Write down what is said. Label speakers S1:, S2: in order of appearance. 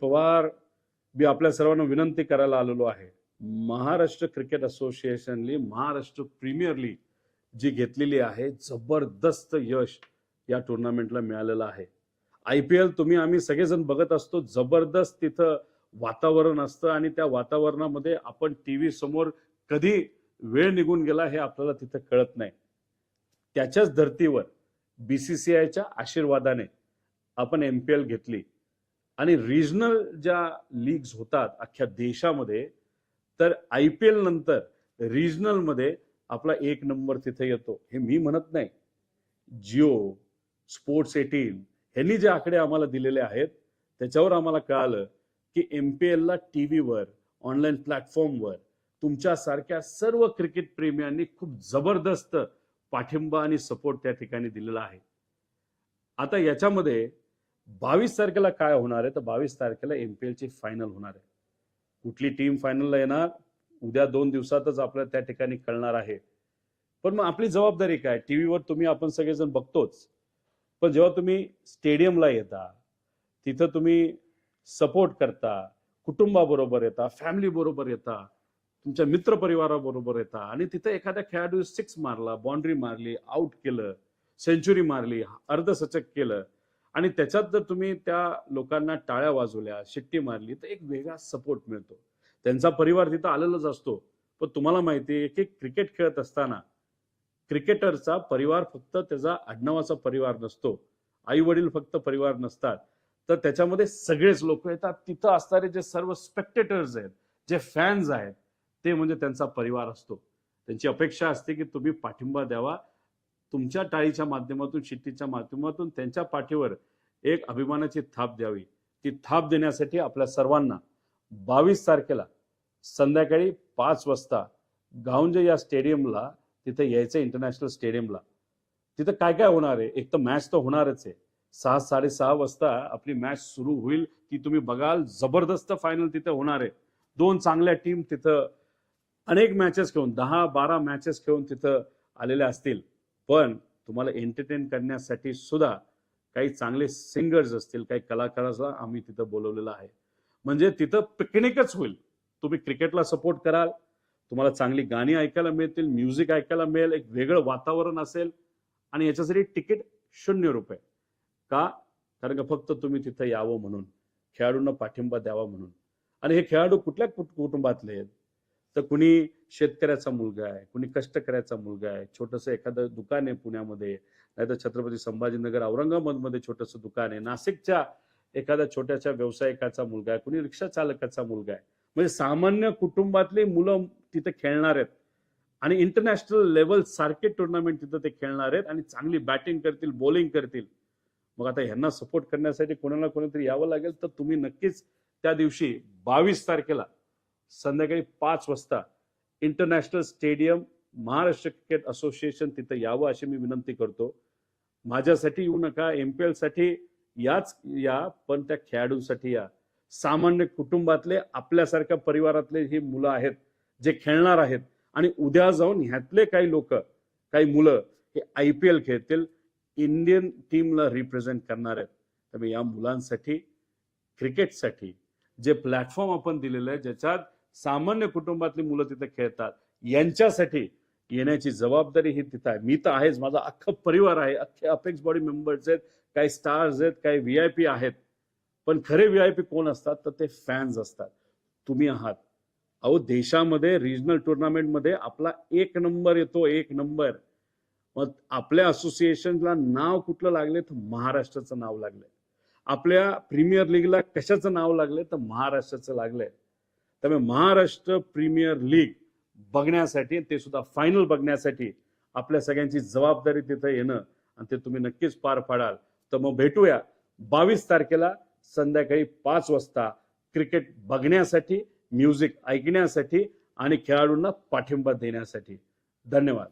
S1: पवार मी आपल्या सर्वांना विनंती करायला आलेलो आहे. महाराष्ट्र क्रिकेट असोसिएशननी महाराष्ट्र प्रीमियर लीग जी घेतलेली आहे जबरदस्त यश या टुर्नामेंटला मिळालेलं आहे. आय पी एल तुम्ही आम्ही सगळेजण बघत असतो जबरदस्त तिथं वातावरण असतं आणि त्या वातावरणामध्ये आपण टी व्ही समोर कधी वेळ निघून गेला हे आपल्याला तिथं कळत नाही. त्याच्याच धर्तीवर बीसीसीआयच्या आशीर्वादाने आपण एम पी एल घेतली. आणि रिजनल ज्या लीग्स होतात अख्ख्या देशामध्ये तर आय पी एल नंतर रिजनलमध्ये आपला एक नंबर तिथे येतो. हे मी म्हणत नाही. जिओ स्पोर्ट्स एटीन ह्यांनी जे आकडे आम्हाला दिलेले आहेत त्याच्यावर आम्हाला कळालं की एम पी एलला टी व्हीवर ऑनलाईन प्लॅटफॉर्मवर तुमच्यासारख्या सर्व क्रिकेट प्रेमियांनी खूप जबरदस्त पाठिंबा आणि सपोर्ट त्या ठिकाणी दिलेला आहे. आता याच्यामध्ये बावीस तारखेला काय होणार आहे? तर बावीस तारखेला एम पी एलची फायनल होणार आहे. कुठली टीम फायनलला येणार? उद्या दोन दिवसातच आपल्याला त्या ठिकाणी कळणार आहे. पण मग आपली जबाबदारी काय? टी व्हीवर तुम्ही आपण सगळेजण बघतोच. पण जेव्हा तुम्ही स्टेडियमला येता तिथं तुम्ही सपोर्ट करता कुटुंबाबरोबर येता फॅमिली बरोबर येता तुमच्या मित्रपरिवाराबरोबर येता आणि तिथं एखाद्या खेळाडू सिक्स मारला बाउंड्री मारली आउट केलं सेंचुरी मारली अर्धशतक केलं आणि त्याच्यात जर तुम्ही त्या लोकांना टाळ्या वाजवल्या शिट्टी मारली तर एक वेगळा सपोर्ट मिळतो. त्यांचा परिवार तिथं आलेलाच असतो. पण तुम्हाला माहिती आहे की क्रिकेट खेळत असताना क्रिकेटरचा परिवार फक्त त्याचा आडनावाचा परिवार नसतो. आई वडील फक्त परिवार नसतात. तर त्याच्यामध्ये सगळेच लोक येतात. तिथं असणारे जे सर्व स्पेक्टेटर्स आहेत जे फॅन्स आहेत ते म्हणजे त्यांचा परिवार असतो. त्यांची अपेक्षा असते की तुम्ही पाठिंबा द्यावा. तुमच्या टाळीच्या माध्यमातून शिट्टीच्या माध्यमातून त्यांच्या पाठीवर एक अभिमानाची थाप द्यावी. ती थाप देण्यासाठी आपल्या सर्वांना बावीस तारखेला संध्याकाळी पाच वाजता गावंजे या स्टेडियमला तिथे यायचं इंटरनॅशनल स्टेडियमला. तिथं काय काय होणार आहे? एक तर मॅच तर होणारच आहे. सहा साडेसहा वाजता आपली मॅच सुरू होईल. ती तुम्ही बघाल. जबरदस्त फायनल तिथे होणार आहे. दोन चांगल्या टीम तिथं अनेक मॅचेस खेळून दहा बारा मॅचेस खेळून तिथं आलेल्या असतील. पण तुम्हाला एंटरटेन करण्यासाठी सुद्धा काही चांगले सिंगर्स असतील काही कलाकारांचा आम्ही तिथं बोलवलेलं आहे. म्हणजे तिथं पिकनिकच होईल. तुम्ही क्रिकेटला सपोर्ट कराल तुम्हाला चांगली गाणी ऐकायला मिळतील म्युझिक ऐकायला मिळेल एक वेगळं वातावरण असेल आणि याच्यासाठी तिकीट शून्य रुपये. का? कारण का फक्त तुम्ही तिथं यावं म्हणून खेळाडूंना पाठिंबा द्यावा म्हणून. आणि हे खेळाडू कुठल्या कुटुंबातले आहेत? तर कुणी शेतकऱ्याचा मुलगा आहे कुणी कष्टकऱ्याचा मुलगा आहे छोटंसं एखादं दुकान आहे पुण्यामध्ये नाहीतर छत्रपती संभाजीनगर औरंगाबादमध्ये छोटंसं दुकान आहे नाशिकच्या एखाद्या छोट्याशा व्यावसायिकाचा मुलगा आहे कुणी रिक्षा चालकाचा मुलगा आहे. म्हणजे सामान्य कुटुंबातली मुलं तिथे खेळणार आहेत. आणि इंटरनॅशनल लेवल सारखे टुर्नामेंट तिथं ते खेळणार आहेत आणि चांगली बॅटिंग करतील बॉलिंग करतील. मग आता ह्यांना सपोर्ट करण्यासाठी कोणाला कोणीतरी यावं लागेल तर तुम्ही नक्कीच त्या दिवशी बावीस तारखेला संध्याकाळी पाच वाजता international stadium Maharashtra cricket association तिथं यावं अशी मी विनंती करतो. माझ्यासाठी येऊ नका एम पी एलसाठी याच या पण त्या खेळाडूंसाठी या. सामान्य कुटुंबातले आपल्यासारख्या परिवारातले ही मुलं आहेत जे खेळणार आहेत आणि उद्या जाऊन ह्यातले काही लोक काही मुलं हे आय पी एल खेळतील इंडियन टीमला रिप्रेझेंट करणार आहेत. त्यामुळे या मुलांसाठी क्रिकेटसाठी जे प्लॅटफॉर्म आपण दिलेलं आहे ज्याच्यात सामान्य कुटुंबातली मुलं तिथे खेळतात. यांच्यासाठी येण्याची जबाबदारी ही तिथं आहे. मी तर आहेच. माझा अख्खा परिवार आहे. अख्खे अपेक्स बॉडी मेंबर्स आहेत. काही स्टार्स आहेत. काही व्ही आय पी आहेत. पण खरे व्ही आय पी कोण असतात? तर ते फॅन्स असतात. तुम्ही आहात. अहो देशामध्ये रिजनल टुर्नामेंटमध्ये आपला एक नंबर येतो. एक नंबर. मग आपल्या असोसिएशनला नाव कुठलं लागले तर महाराष्ट्राचं नाव लागलंय आपल्या प्रीमियर लीगला कशाचं नाव लागलंय तर महाराष्ट्राचं लागलंय त्यामुळे महाराष्ट्र प्रीमियर लीग बघण्यासाठी ते सुद्धा फायनल बघण्यासाठी आपल्या सगळ्यांची जबाबदारी तिथं येणं आणि ते तुम्ही नक्कीच पार पाडाल. तर मग भेटूया बावीस तारखेला संध्याकाळी पाच वाजता क्रिकेट बघण्यासाठी म्युझिक ऐकण्यासाठी आणि खेळाडूंना पाठिंबा देण्यासाठी. धन्यवाद.